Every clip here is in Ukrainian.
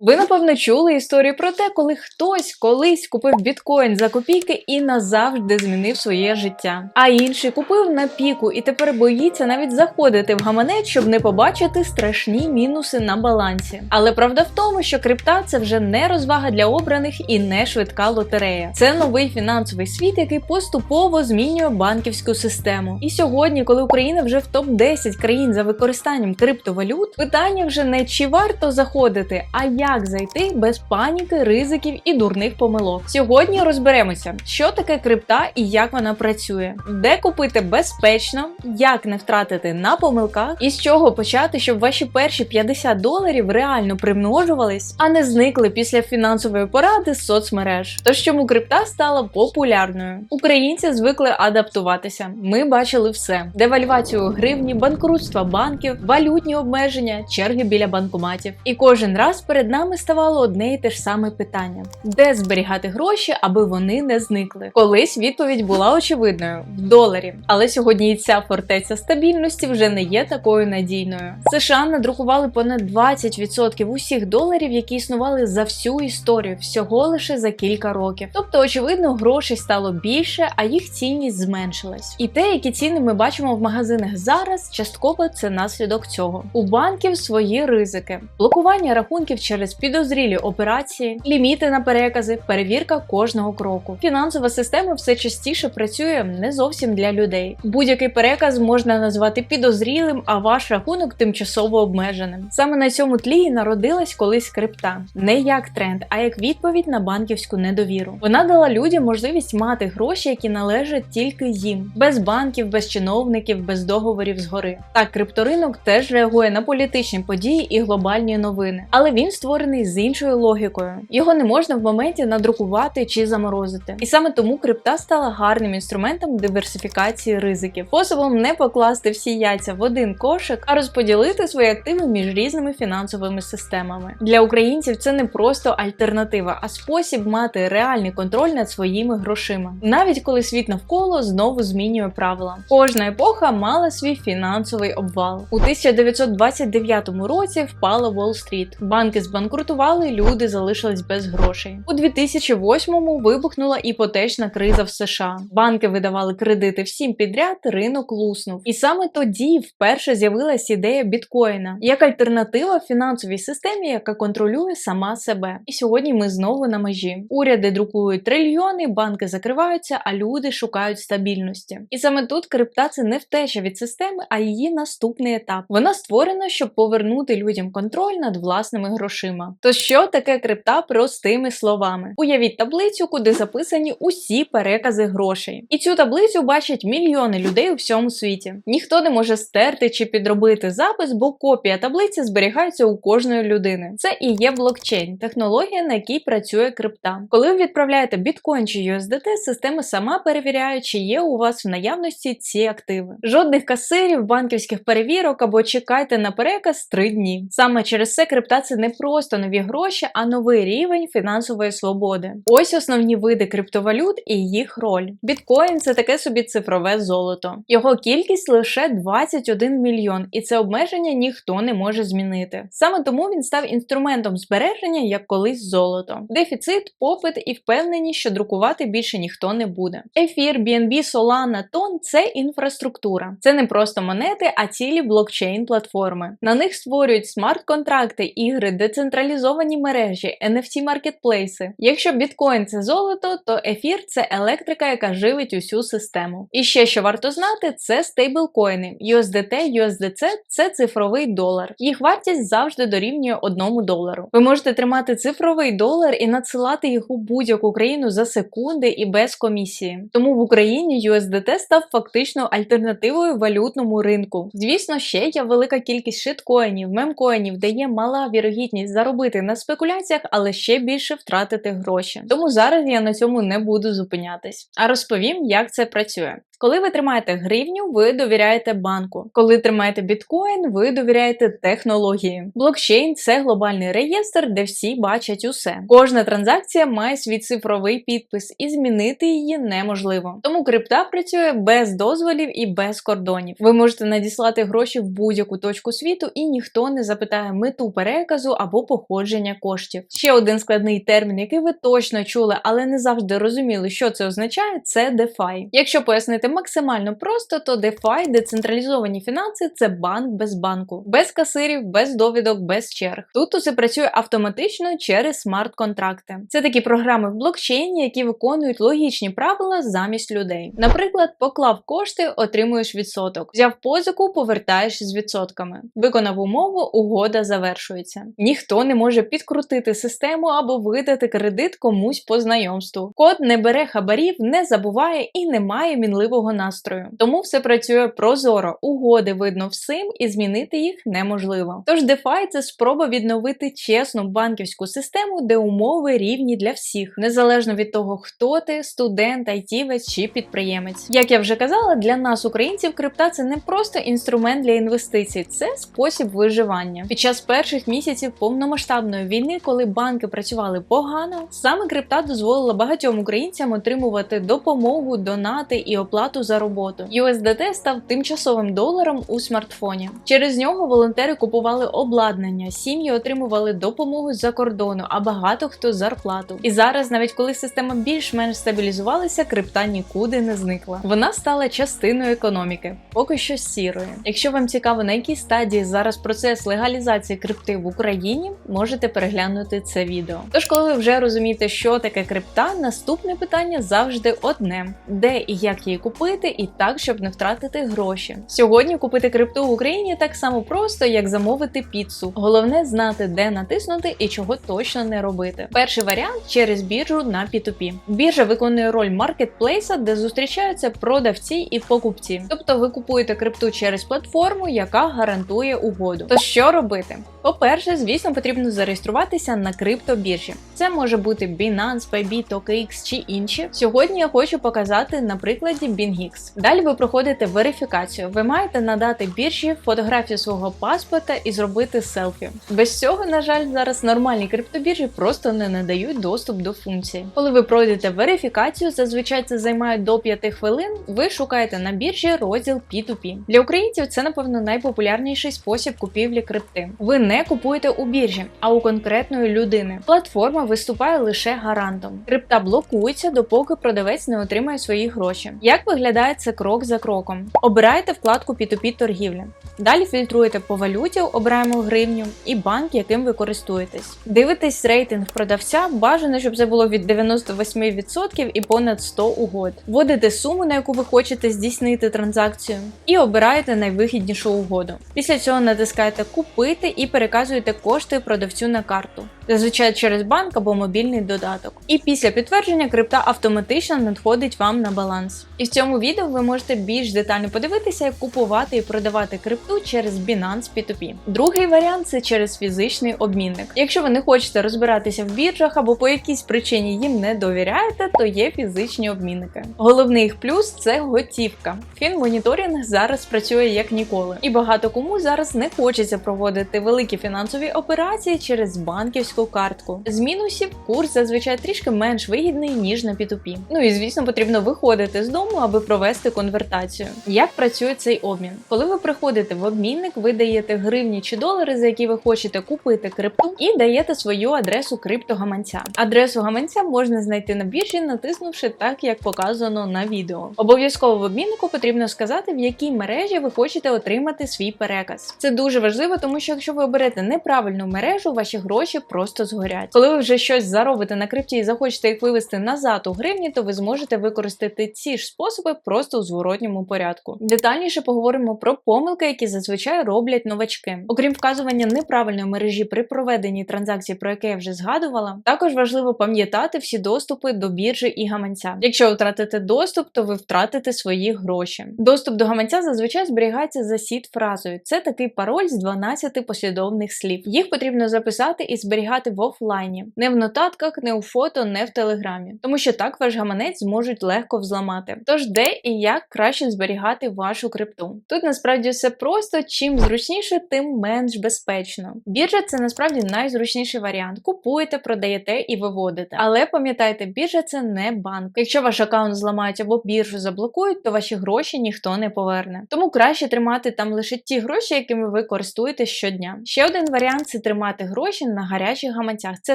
Ви напевно чули історію про те, коли хтось колись купив біткоін за копійки і назавжди змінив своє життя. А інший купив на піку і тепер боїться навіть заходити в гаманець, щоб не побачити страшні мінуси на балансі. Але правда в тому, що крипта це вже не розвага для обраних і не швидка лотерея. Це новий фінансовий світ, який поступово змінює банківську систему. І сьогодні, коли Україна вже в топ 10 країн за використанням криптовалют, питання вже не чи варто заходити, а як зайти без паніки, ризиків і дурних помилок. Сьогодні розберемося, що таке крипта і як вона працює, де купити безпечно, як не втратити на помилках, і з чого почати, щоб ваші перші 50 доларів реально примножувались, а не зникли після фінансової поради з соцмереж. Тож чому крипта стала популярною? Українці звикли адаптуватися. Ми бачили все: девальвацію гривні, банкрутства банків, валютні обмеження, черги біля банкоматів. І кожен раз перед нами ставало одне і те ж саме питання: де зберігати гроші, аби вони не зникли? Колись відповідь була очевидною в доларі, але сьогодні і ця фортеця стабільності вже не є такою надійною. США надрукували понад 20% усіх доларів, які існували за всю історію, всього лише за кілька років. Тобто, очевидно, грошей стало більше, а їх цінність зменшилась. І те, які ціни ми бачимо в магазинах зараз, частково це наслідок цього. У банків свої ризики, блокування рахунків через підозрілі операції, ліміти на перекази, перевірка кожного кроку. Фінансова система все частіше працює не зовсім для людей. Будь-який переказ можна назвати підозрілим, а ваш рахунок тимчасово обмеженим. Саме на цьому тлі народилась колись крипта, не як тренд, а як відповідь на банківську недовіру. Вона дала людям можливість мати гроші, які належать тільки їм, без банків, без чиновників, без договорів згори. Так, крипторинок теж реагує на політичні події і глобальні новини, але він створений з іншою логікою. Його не можна в моменті надрукувати чи заморозити. І саме тому крипта стала гарним інструментом диверсифікації ризиків, способом не покласти всі яйця в один кошик, а розподілити свої активи між різними фінансовими системами. Для українців це не просто альтернатива, а спосіб мати реальний контроль над своїми грошима, навіть коли світ навколо знову змінює правила. Кожна епоха мала свій фінансовий обвал. У 1929 році впала Уолл-стріт. Банки збанкрутували, люди залишились без грошей. У 2008-му вибухнула іпотечна криза в США. Банки видавали кредити всім підряд, ринок луснув. І саме тоді вперше з'явилась ідея біткоїна як альтернатива фінансовій системі, яка контролює сама себе. І сьогодні ми знову на межі. Уряди друкують трильйони, банки закриваються, а люди шукають стабільності. І саме тут крипта це не втеча від системи, а її наступний етап. Вона створена, щоб повернути людям контроль над власними грошима. То що таке крипта простими словами? Уявіть таблицю, куди записані усі перекази грошей. І цю таблицю бачать мільйони людей у всьому світі. Ніхто не може стерти чи підробити запис, бо копія таблиці зберігається у кожної людини. Це і є блокчейн, технологія, на якій працює крипта. Коли ви відправляєте біткоін чи USDT, система сама перевіряє, чи є у вас в наявності ці активи. Жодних касирів, банківських перевірок або чекайте на переказ 3 дні. Саме через це крипта це не просто нові гроші, а новий рівень фінансової свободи. Ось основні види криптовалют і їх роль. Біткоін це таке собі цифрове золото. Його кількість лише 21 мільйон, і це обмеження ніхто не може змінити. Саме тому він став інструментом збереження як колись золото. Дефіцит, попит і впевненість, що друкувати більше ніхто не буде. Ефір, BNB, Solana, Тон це інфраструктура. Це не просто монети, а цілі блокчейн платформи. На них створюють смарт-контракти, ігри, децентралізовані мережі, NFT маркетплейси. Якщо біткоін це золото, то ефір це електрика, яка живить усю систему. І ще що варто знати, це стейблкоїни. USDT, USDC – це цифровий долар. Їх вартість завжди дорівнює 1 долару. Ви можете тримати цифровий долар і надсилати їх у будь-яку країну за секунди і без комісії. Тому в Україні USDT став фактично альтернативою валютному ринку. Звісно, ще є велика кількість шиткоїнів, мемкоїнів, де є мала вірогідність заробити на спекуляціях, але ще більше втратити гроші. Тому зараз я на цьому не буду зупинятись, а розповім, як це працює. Коли ви тримаєте гривню, ви довіряєте банку. Коли тримаєте біткоін, ви довіряєте технології. Блокчейн це глобальний реєстр, де всі бачать усе. Кожна транзакція має свій цифровий підпис, і змінити її неможливо. Тому крипта працює без дозволів і без кордонів. Ви можете надіслати гроші в будь-яку точку світу, і ніхто не запитає мету переказу або походження коштів. Ще один складний термін, який ви точно чули, але не завжди розуміли, що це означає, це DeFi. Якщо пояснити максимально просто, то DeFi – децентралізовані фінанси це банк без банку, без касирів, без довідок, без черг. Тут усе працює автоматично через смарт-контракти. Це такі програми в блокчейні, які виконують логічні правила замість людей. Наприклад, поклав кошти, отримуєш відсоток. Взяв позику, повертаєш з відсотками. Виконав умову, угода завершується. Ніхто не може підкрутити систему або видати кредит комусь по знайомству. Код не бере хабарів, не забуває і не має мінливого настрою. Тому все працює прозоро, угоди видно всім і змінити їх неможливо. Тож DeFi – це спроба відновити чесну банківську систему, де умови рівні для всіх, незалежно від того, хто ти студент, айтівець чи підприємець. Як я вже казала, для нас, українців, крипта це не просто інструмент для інвестицій, це спосіб виживання. Під час перших місяців повномасштабної війни, коли банки працювали погано, саме крипта дозволила багатьом українцям отримувати допомогу, донати і оплату за роботу. USDT став тимчасовим доларом у смартфоні. Через нього волонтери купували обладнання, сім'ї отримували допомогу з-за кордону, а багато хто зарплату. І зараз, навіть коли система більш-менш стабілізувалася, крипта нікуди не зникла. Вона стала частиною економіки, поки що сірою. Якщо вам цікаво, на якій стадії зараз процес легалізації крипти в Україні, можете переглянути це відео. Тож, коли ви вже розумієте, що таке крипта, наступне питання завжди одне: де і як її купити, і так, щоб не втратити гроші. Сьогодні купити крипту в Україні так само просто, як замовити піцу. Головне знати, де натиснути і чого точно не робити. Перший варіант через біржу на P2P. Біржа виконує роль маркетплейса, де зустрічаються продавці і покупці. Тобто ви купуєте крипту через платформу, яка гарантує угоду. То що робити? По-перше, звісно, потрібно зареєструватися на криптобіржі. Це може бути Binance, Bybit, OKX чи інші. Сьогодні я хочу показати на прикладі BingX. Далі ви проходите верифікацію. Ви маєте надати біржі фотографію свого паспорта і зробити селфі. Без цього, на жаль, зараз нормальні криптобіржі просто не надають доступ до функції. Коли ви пройдете верифікацію, зазвичай це займає до 5 хвилин. Ви шукаєте на біржі розділ P2P. Для українців це, напевно, найпопулярніший спосіб купівлі крипти. Ви не купуєте у біржі, а у конкретної людини. Платформа виступає лише гарантом. Крипта блокується, допоки продавець не отримає свої гроші. Як виглядає це крок за кроком? Обирайте вкладку P2P торгівля. Далі фільтруєте по валюті, обираємо гривню і банк, яким ви користуєтесь. Дивитесь рейтинг продавця, бажано, щоб це було від 98% і понад 100 угод. Вводите суму, на яку ви хочете здійснити транзакцію, і обираєте найвигіднішу угоду. Після цього натискаєте Купити і переказуєте кошти продавцю на карту. Зазвичай через банк або мобільний додаток. І після підтвердження крипта автоматично надходить вам на баланс. І в цьому відео ви можете більш детально подивитися, як купувати і продавати крипту через Binance P2P. Другий варіант це через фізичний обмінник. Якщо ви не хочете розбиратися в біржах або по якійсь причині їм не довіряєте, то є фізичні обмінники. Головний їх плюс це готівка. Фінмоніторинг зараз працює як ніколи, і багато кому зараз не хочеться проводити великі фінансові операції через банківську картку. З мінусів курс зазвичай трішки менш вигідний ніж на P2P. Ну і звісно, потрібно виходити з дому, аби провести конвертацію. Як працює цей обмін? Коли ви приходите в обмінник, ви даєте гривні чи долари, за які ви хочете купити крипту, і даєте свою адресу криптогаманця. Адресу гаманця можна знайти на біржі, натиснувши так, як показано на відео. Обов'язково в обміннику потрібно сказати, в якій мережі ви хочете отримати свій переказ. Це дуже важливо, тому що якщо ви оберете неправильну мережу, ваші гроші просто згорять. Коли ви вже щось заробите на крипті і захочете їх вивести назад у гривні, то ви зможете використати ці ж способи просто у зворотньому порядку. Детальніше поговоримо про помилки, які зазвичай роблять новачки. Окрім вказування неправильної мережі при проведенні транзакцій, про яке я вже згадувала, також важливо пам'ятати всі доступи до біржі і гаманця. Якщо втратите доступ, то ви втратите свої гроші. Доступ до гаманця зазвичай зберігається за сіт фразою. Це такий пароль з 12 послідовних слів. Їх потрібно записати і зберігати в офлайні, не в нотатках, не у фото, не в телеграмі, тому що так ваш гаманець зможуть легко взламати. Тож де і як краще зберігати вашу крипту? Тут насправді все просто, чим зручніше, тим менш безпечно. Біржа це насправді найзручніший варіант. Купуєте, продаєте і виводите. Але пам'ятайте, біржа це не банк. Якщо ваш аккаунт зламають або біржу заблокують, то ваші гроші ніхто не поверне. Тому краще тримати там лише ті гроші, якими ви користуєтесь щодня. Ще один варіант це тримати гроші на гарячих гаманцях. Це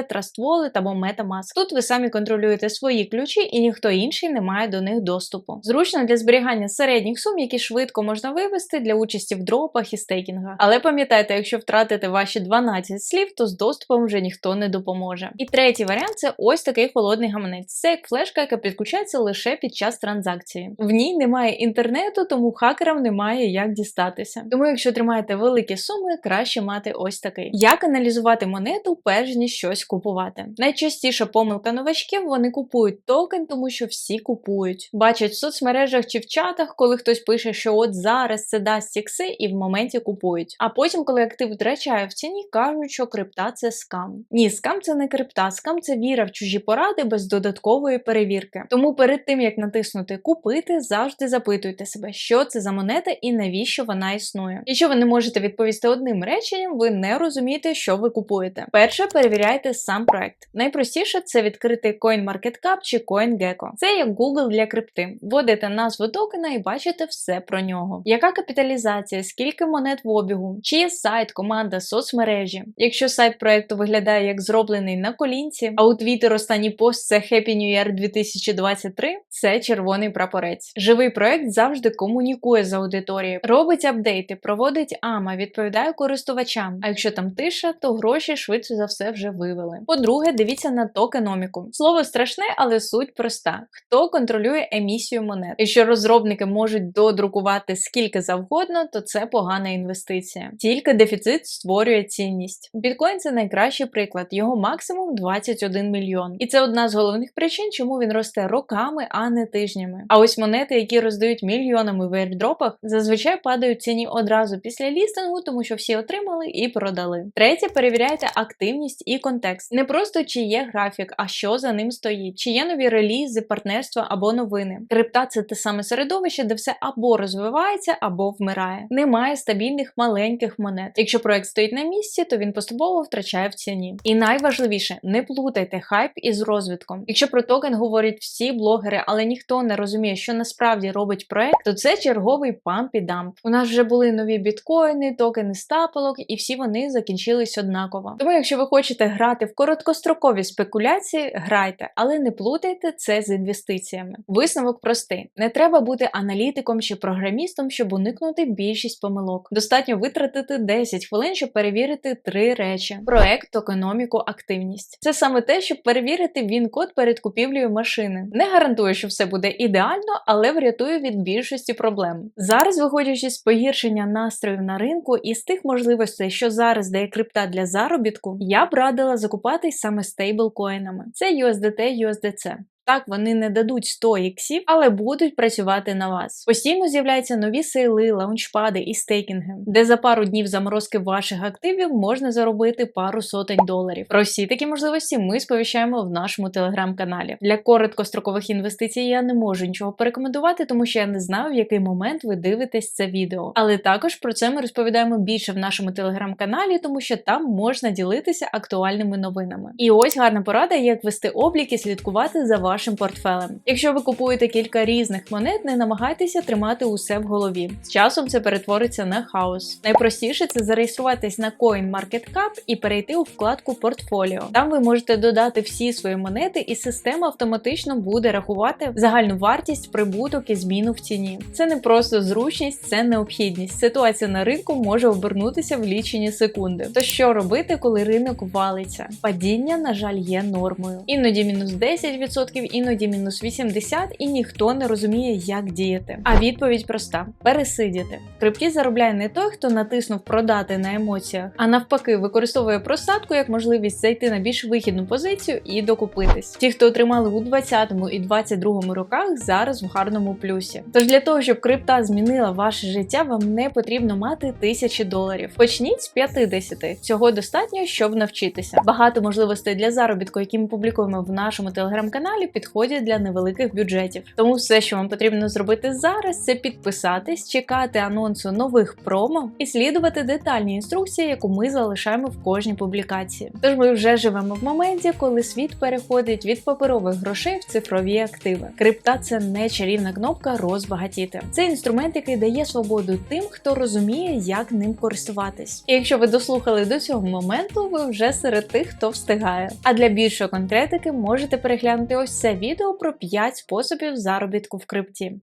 Trust Wallet або MetaMask. Тут ви самі контролюєте свої ключі, і ніхто інший не має до них доступу. Зручно для зберігання середніх сум, які швидко можна вивести для участі в дропах і стейкінгах. Але пам'ятайте, якщо втратите ваші 12 слів, то з доступом вже ніхто не допоможе. І третій варіант це ось такий холодний гаманець. Це як флешка, яка підключається лише під час транзакції. В ній немає інтернету, тому хакерам немає як дістатися. Тому, якщо тримаєте великі суми, краще мати ось такий. Як аналізувати монету, перш ніж щось купувати? Найчастіша помилка новачків вони купують токен, тому що всі купують. Бачать соцмережах чи в чатах, коли хтось пише, що от зараз це дасть ікси, і в моменті купують. А потім, коли актив втрачає в ціні, кажуть, що крипта це скам. Ні, скам це не крипта, скам це віра в чужі поради без додаткової перевірки. Тому перед тим як натиснути купити, завжди запитуйте себе, що це за монета і навіщо вона існує. Якщо ви не можете відповісти одним реченням, ви не розумієте, що ви купуєте. Перше, перевіряйте сам проект. Найпростіше це відкрити CoinMarketCap чи CoinGecko. Це як Google для крипти. Вводите назву токена і бачите все про нього. Яка капіталізація, скільки монет в обігу, чи є сайт, команда, соцмережі. Якщо сайт проекту виглядає як зроблений на колінці, а у Twitter останній пост це Happy New Year 2023, це червоний прапорець. Живий проект завжди комунікує з аудиторією, робить апдейти, проводить АМА, відповідає користувачам. А якщо там тиша, то гроші швидше за все вже вивели. По-друге, дивіться на токеноміку. Слово страшне, але суть проста: хто контролює емісію монет? Якщо розробники можуть додрукувати скільки завгодно, то це погана інвестиція. Тільки дефіцит створює цінність. Біткоін це найкращий приклад. Його максимум 21 мільйон. І це одна з головних причин, чому він росте роками, а не тижнями. А ось монети, які роздають мільйонами в airdropах, зазвичай падають ціні одразу після лістингу, тому що всі отримали і продали. Третє, перевіряйте активність і контекст. Не просто чи є графік, а що за ним стоїть, чи є нові релізи, партнерства або новини. Крипта це те саме середовище, де все або розвивається, або вмирає. Немає стабільних маленьких монет. Якщо проект стоїть на місці, то він поступово втрачає в ціні. І найважливіше, не плутайте хайп із розвитком. Якщо про токен говорять всі блогери, але ніхто не розуміє, що насправді робить проект, то це черговий памп і дамп. У нас вже були нові біткоїни, токени стапелок, і всі вони закінчились однаково. Тому, якщо ви хочете грати в короткострокові спекуляції, грайте, але не плутайте це з інвестиціями. Висновок простий: не треба бути аналітиком чи програмістом, щоб уникнути більшість помилок. Достатньо витратити 10 хвилин, щоб перевірити три речі: проект, токеноміку, активність. Це саме те, щоб перевірити він-код перед купівлею машини. Не гарантує, що все буде ідеально, але врятує від більшості проблем. Зараз, виходячи з погіршення настроїв на ринку і з тих можливостей, що зараз дає крипта для заробітку, я б радила закупатись саме стейблкоїнами. Це USDT, USDC. Так, вони не дадуть 100 іксів, але будуть працювати на вас. Постійно з'являються нові сейли, лаунчпади і стейкінги, де за пару днів заморозки ваших активів можна заробити пару сотень доларів. Про всі такі можливості ми сповіщаємо в нашому телеграм-каналі. Для короткострокових інвестицій я не можу нічого порекомендувати, тому що я не знаю, в який момент ви дивитесь це відео. Але також про це ми розповідаємо більше в нашому телеграм-каналі, тому що там можна ділитися актуальними новинами. І ось гарна порада, як вести облік і слідкувати за вашим вашим портфелем. Якщо ви купуєте кілька різних монет, не намагайтеся тримати усе в голові. З часом це перетвориться на хаос. Найпростіше це зареєструватись на CoinMarketCap і перейти у вкладку Портфоліо. Там ви можете додати всі свої монети, і система автоматично буде рахувати загальну вартість, прибуток і зміну в ціні. Це не просто зручність, це необхідність. Ситуація на ринку може обернутися в лічені секунди. То що робити, коли ринок валиться? Падіння, на жаль, є нормою. Іноді мінус 10%, іноді мінус 80, і ніхто не розуміє, як діяти. А відповідь проста: пересидіти. Крипті заробляє не той, хто натиснув продати на емоціях, а навпаки, використовує просадку як можливість зайти на більш вихідну позицію і докупитись. Ті, хто отримали у 20 і 22 роках, зараз в гарному плюсі. Тож для того, щоб крипта змінила ваше життя, вам не потрібно мати тисячі доларів. Почніть з 50. Цього достатньо, щоб навчитися. Багато можливостей для заробітку, які ми публікуємо в нашому телеграм-каналі, підходять для невеликих бюджетів. Тому все, що вам потрібно зробити зараз, це підписатись, чекати анонсу нових промо і слідувати детальні інструкції, яку ми залишаємо в кожній публікації. Тож ми вже живемо в моменті, коли світ переходить від паперових грошей в цифрові активи. Крипта це не чарівна кнопка розбагатіти. Це інструмент, який дає свободу тим, хто розуміє, як ним користуватись. І якщо ви дослухали до цього моменту, ви вже серед тих, хто встигає. А для більшої конкретики можете переглянути ось це відео про 5 способів заробітку в крипті.